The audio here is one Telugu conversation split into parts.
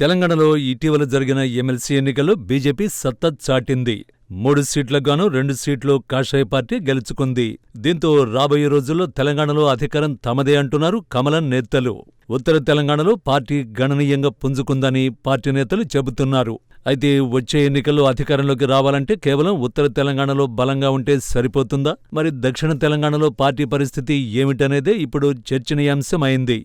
తెలంగాణలో ఇటీవల జరిగిన ఎమ్మెల్సీ ఎన్నికల్లో బీజేపీ సత్తా చాటింది. మూడు సీట్లకుగాను రెండు సీట్లు కాషాయ పార్టీ గెలుచుకుంది. దీంతో రాబోయే రోజుల్లో తెలంగాణలో అధికారం తమదే అంటున్నారు కమలం నేతలు. ఉత్తర తెలంగాణలో పార్టీ గణనీయంగా పుంజుకుందని పార్టీ నేతలు చెబుతున్నారు. అయితే వచ్చే ఎన్నికల్లో అధికారంలోకి రావాలంటే కేవలం ఉత్తర తెలంగాణలో బలంగా ఉంటే సరిపోతుందా? మరి దక్షిణ తెలంగాణలో పార్టీ పరిస్థితి ఏమిటనేదే ఇప్పుడు చర్చనీయాంశమైంది.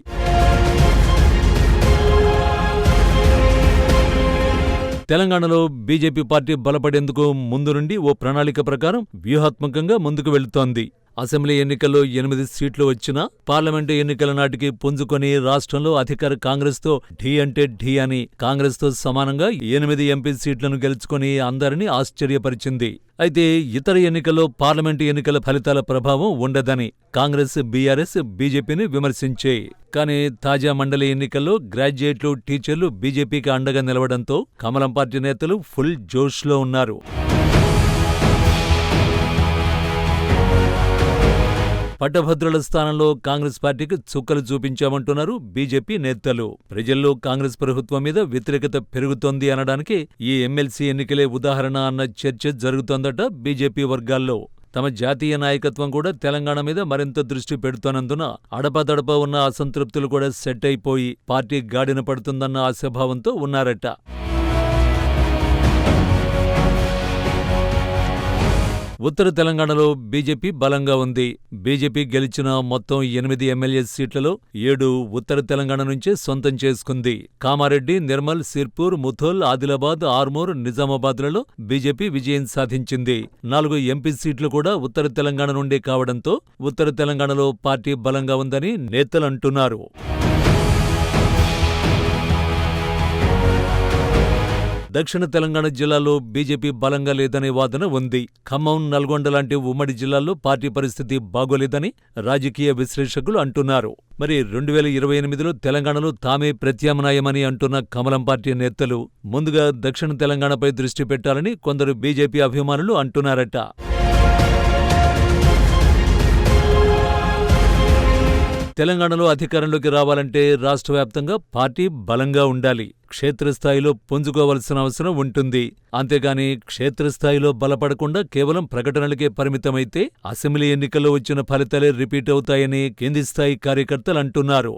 తెలంగాణలో బీజేపీ పార్టీ బలపడేందుకు ముందు నుండి ఓ ప్రణాళిక ప్రకారం వ్యూహాత్మకంగా ముందుకు వెళుతోంది. అసెంబ్లీ ఎన్నికల్లో ఎనిమిది సీట్లు వచ్చినా పార్లమెంటు ఎన్నికల నాటికి పుంజుకొని రాష్ట్రంలో అధికార కాంగ్రెస్తో ఢీ అంటే ఢీ అని కాంగ్రెస్తో సమానంగా ఎనిమిది ఎంపీ సీట్లను గెలుచుకొని అందరినీ ఆశ్చర్యపరిచింది. అయితే ఇతర ఎన్నికల్లో పార్లమెంటు ఎన్నికల ఫలితాల ప్రభావం ఉండదని కాంగ్రెస్ బీఆర్ఎస్ బీజేపీని విమర్శించే. కానీ తాజా మండలి ఎన్నికల్లో గ్రాడ్యుయేట్లు టీచర్లు బీజేపీకి అండగా నిలవడంతో కమలం పార్టీ నేతలు ఫుల్ జోష్లో ఉన్నారు. పట్టభద్రుల స్థానంలో కాంగ్రెస్ పార్టీకి చుక్కలు చూపించామంటున్నారు బీజేపీ నేతలు. ప్రజల్లో కాంగ్రెస్ ప్రభుత్వం మీద వ్యతిరేకత పెరుగుతోంది అనడానికి ఈ ఎమ్మెల్సీ ఎన్నికలే ఉదాహరణ అన్న చర్చ జరుగుతోందట బీజేపీ వర్గాల్లో. తమ జాతీయ నాయకత్వం కూడా తెలంగాణ మీద మరింత దృష్టి పెడుతున్నందున అడపదడప ఉన్న అసంతృప్తులు కూడా సెట్ అయిపోయి పార్టీ గాడిన పడుతుందన్న ఆశాభావంతో ఉన్నారట. ఉత్తర తెలంగాణలో బీజేపీ బలంగా ఉంది. బీజేపీ గెలిచిన మొత్తం ఎనిమిది ఎమ్మెల్యే సీట్లలో ఏడు ఉత్తర తెలంగాణ నుంచే సొంతం చేసుకుంది. కామారెడ్డి నిర్మల్ సిర్పూర్ ముథోల్ ఆదిలాబాద్ ఆర్మూర్ నిజామాబాద్లలో బీజేపీ విజయం సాధించింది. నాలుగు ఎంపీ సీట్లు కూడా ఉత్తర తెలంగాణ నుండే కావడంతో ఉత్తర తెలంగాణలో పార్టీ బలంగా ఉందని నేతలంటున్నారు దక్షిణ తెలంగాణ జిల్లాలో బీజేపీ బలంగా లేదనే వాదన ఉంది. ఖమ్మం నల్గొండ లాంటి ఉమ్మడి జిల్లాల్లో పార్టీ పరిస్థితి బాగోలేదని రాజకీయ విశ్లేషకులు అంటున్నారు. మరి రెండు వేల ఇరవై ఎనిమిదిలో తెలంగాణలో తామే ప్రత్యామ్నాయమని అంటున్న కమలం పార్టీ నేతలు ముందుగా దక్షిణ తెలంగాణపై దృష్టి పెట్టాలని కొందరు బీజేపీ అభిమానులు అంటున్నారట. తెలంగాణలో అధికారంలోకి రావాలంటే రాష్ట్ర వ్యాప్తంగా పార్టీ బలంగా ఉండాలి. క్షేత్రస్థాయిలో పుంజుకోవలసిన అవసరం ఉంటుంది. అంతేగాని క్షేత్రస్థాయిలో బలపడకుండా కేవలం ప్రకటనలకే పరిమితమైతే అసెంబ్లీ ఎన్నికల్లో వచ్చిన ఫలితాలే రిపీట్ అవుతాయని కింది స్థాయి కార్యకర్తలు అంటున్నారు.